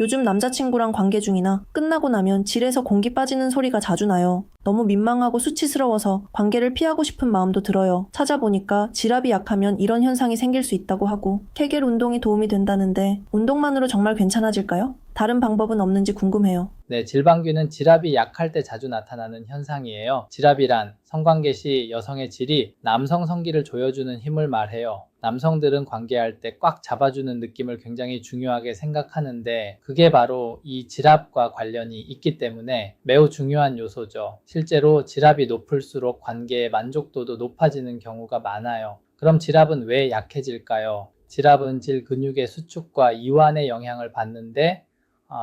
요즘 남자친구랑 관계 중이나 끝나고 나면 질에서 공기 빠지는 소리가 자주 나요. 너무 민망하고 수치스러워서 관계를 피하고 싶은 마음도 들어요. 찾아보니까 질압이 약하면 이런 현상이 생길 수 있다고 하고 케겔 운동이 도움이 된다는데 운동만으로 정말 괜찮아질까요? 다른 방법은 없는지 궁금해요. 네, 질방귀는 질압이 약할 때 자주 나타나는 현상이에요. 질압이란 성관계 시 여성의 질이 남성 성기를 조여주는 힘을 말해요. 남성들은 관계할 때 꽉 잡아주는 느낌을 굉장히 중요하게 생각하는데 그게 바로 이 질압과 관련이 있기 때문에 매우 중요한 요소죠. 실제로 질압이 높을수록 관계의 만족도도 높아지는 경우가 많아요. 그럼 질압은 왜 약해질까요? 질압은 질 근육의 수축과 이완에 영향을 받는데 어,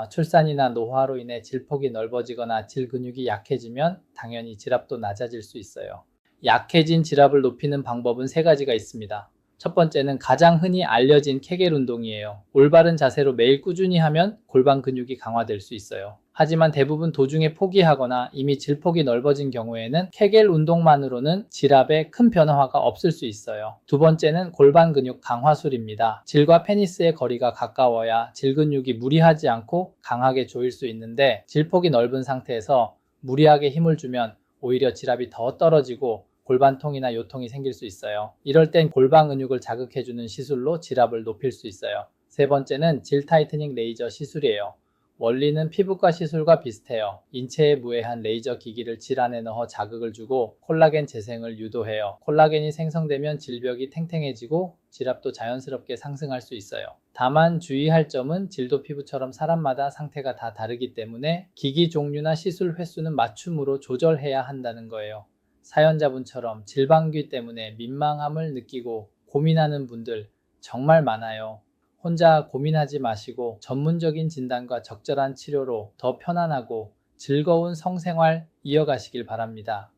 출산이나 노화로 인해 질폭이 넓어지거나 질 근육이 약해지면 당연히 질압도 낮아질 수 있어요. 약해진 질압을 높이는 방법은 세 가지가 있습니다. 첫 번째는 가장 흔히 알려진 케겔 운동이에요. 올바른 자세로 매일 꾸준히 하면 골반 근육이 강화될 수 있어요. 하지만 대부분 도중에 포기하거나 이미 질폭이 넓어진 경우에는 케겔 운동만으로는 질압에 큰 변화가 없을 수 있어요. 두 번째는 골반 근육 강화술입니다. 질과 페니스의 거리가 가까워야 질 근육이 무리하지 않고 강하게 조일 수 있는데 질폭이 넓은 상태에서 무리하게 힘을 주면 오히려 질압이 더 떨어지고 골반통이나 요통이 생길 수 있어요. 이럴 땐 골반 근육을 자극해주는 시술로 질압을 높일 수 있어요. 세 번째는 질 타이트닝 레이저 시술이에요. 원리는 피부과 시술과 비슷해요. 인체에 무해한 레이저 기기를 질 안에 넣어 자극을 주고 콜라겐 재생을 유도해요. 콜라겐이 생성되면 질벽이 탱탱해지고 질압도 자연스럽게 상승할 수 있어요. 다만 주의할 점은 질도 피부처럼 사람마다 상태가 다 다르기 때문에 기기 종류나 시술 횟수는 맞춤으로 조절해야 한다는 거예요. 사연자분처럼 질방귀 때문에 민망함을 느끼고 고민하는 분들 정말 많아요. 혼자 고민하지 마시고 전문적인 진단과 적절한 치료로 더 편안하고 즐거운 성생활 이어가시길 바랍니다.